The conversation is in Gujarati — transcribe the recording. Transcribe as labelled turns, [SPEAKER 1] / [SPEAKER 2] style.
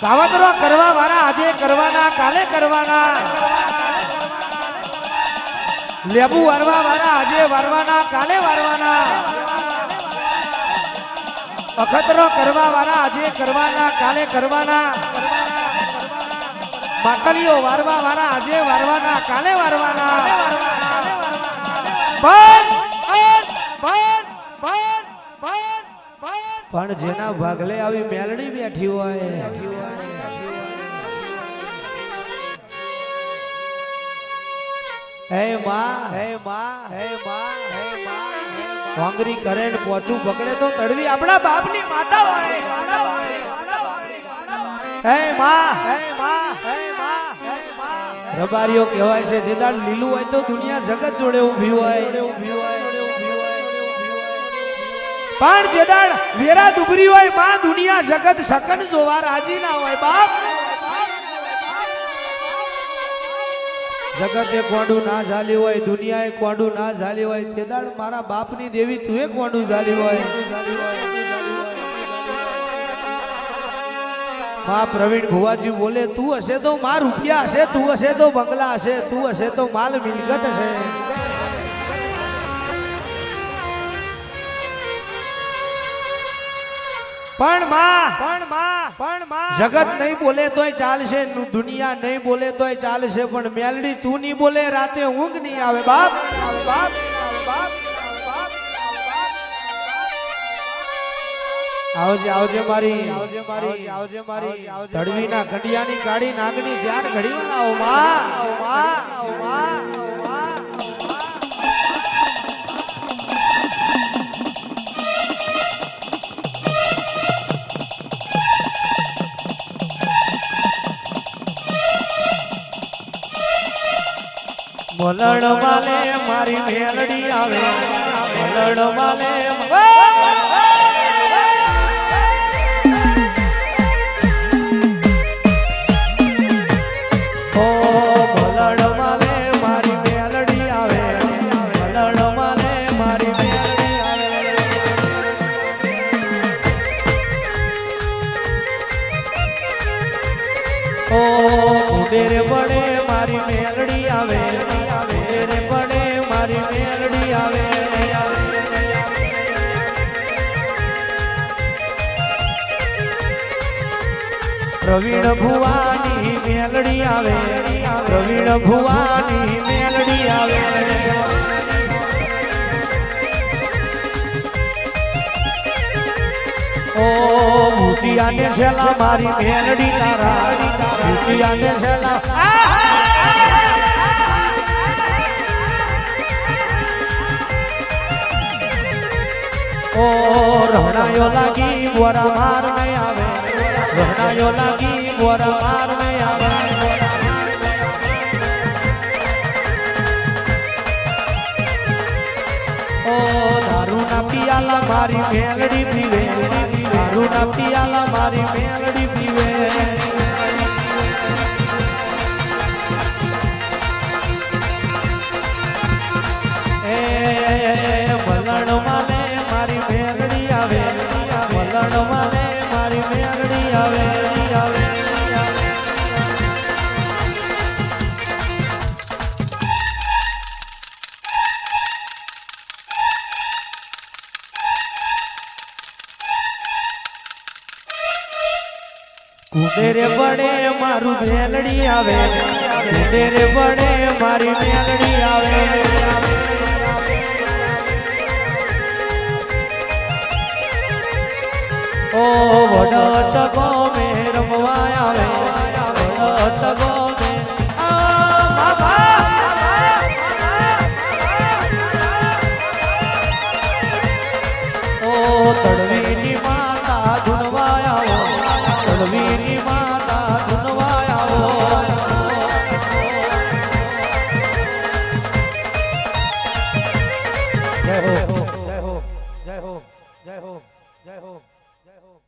[SPEAKER 1] કાવતરો કરવા વાળા આજે કરવાના કાલે કરવાના લેબુ વારવા વાળા આજે વારવાના કાલે વારવાના અખતરો કરવા વાળા આજે કરવાના કાલે કરવાના બાટલીઓ વારવા વાળા આજે વારવાના કાલે વારવાના પણ પણ પણ પણ જેના ભાગલે આવી મેલડી બેઠી હોય. હે માં હે માં હે માં હે માં વાંગરી કરે ને પોચું પકડે તો તડવી આપણા બાપની માતા હોય. હે માં હે માં હે માં રબારીઓ કહેવાય છે, જે દાડ લીલું હોય તો દુનિયા જગત જોડે ઊભી હોય ઊભી હોય. પણ જે દાડ વેરા દુબરી હોય, માં દુનિયા જગત સકન જોવા રાજી ના હોય, બાપ. જગતે કોંડું ના ઝાલી હોય દુનિયાએ કોંડું ના ઝાલી હોય, તે મારા બાપની દેવી, તું એ કોંડું ઝાલી હોય. માં પ્રવીણ ભુવાજી બોલે, તું હશે તો માં રૂપિયા હશે, તું હશે તો બંગલા હશે, તું હશે તો માલ મિલકત હશે. પણ માં પણ માં પણ માં. જગત નહીં બોલે તોય ચાલશે દુનિયા નહીં બોલે તોય ચાલશે પણ મેલડી તું નહીં બોલે રાતે ઊંઘ નહીં આવે બાપ. બાપ આવે બાપ આવે બાપ આવજે આવજે મારી. આવજે મારી. આવજે મારી ધડવીના ઘડિયાની ગાડી નાગની જ્યાં ઘડી આવો માં. આવો માં. મલણ વાલે મારી મેલડી આવે. મલણ વાલે ઓ ઉદેર પડે મારી મેલડી આવે. આવે પડે, મારી મેલડી આવે. પ્રવીણ ભુવાની મેલડી આવે. પ્રવીણ ભુવાની મેલડી આવે. ઓ ભૂતિયાને છેલા, મારી મેલડી તારા. ભૂતિયાને છેલા રહણાયો લાગી બોરા માર મે આવે, રહણાયો લાગી બોરા માર મે આવે. ઓ દારૂ ના પિયાલા મારી મેલડી પીવે દારૂ ના પિયાલા મારી મેલડી પીવે. મારી મેલડી આવે આવે કુંડેરે પડે મારું મેલડી આવે કુંડેરે વડે મારી મેલડી આવે. ओ वड़ा चगो में रमवाया में वड़ा चगो में ओ तड़वी नी माता धुनवाया वो तड़वी नी माता धुनवाया वो। जय हो जय हो जय हो जय हो जय हो। જય હો.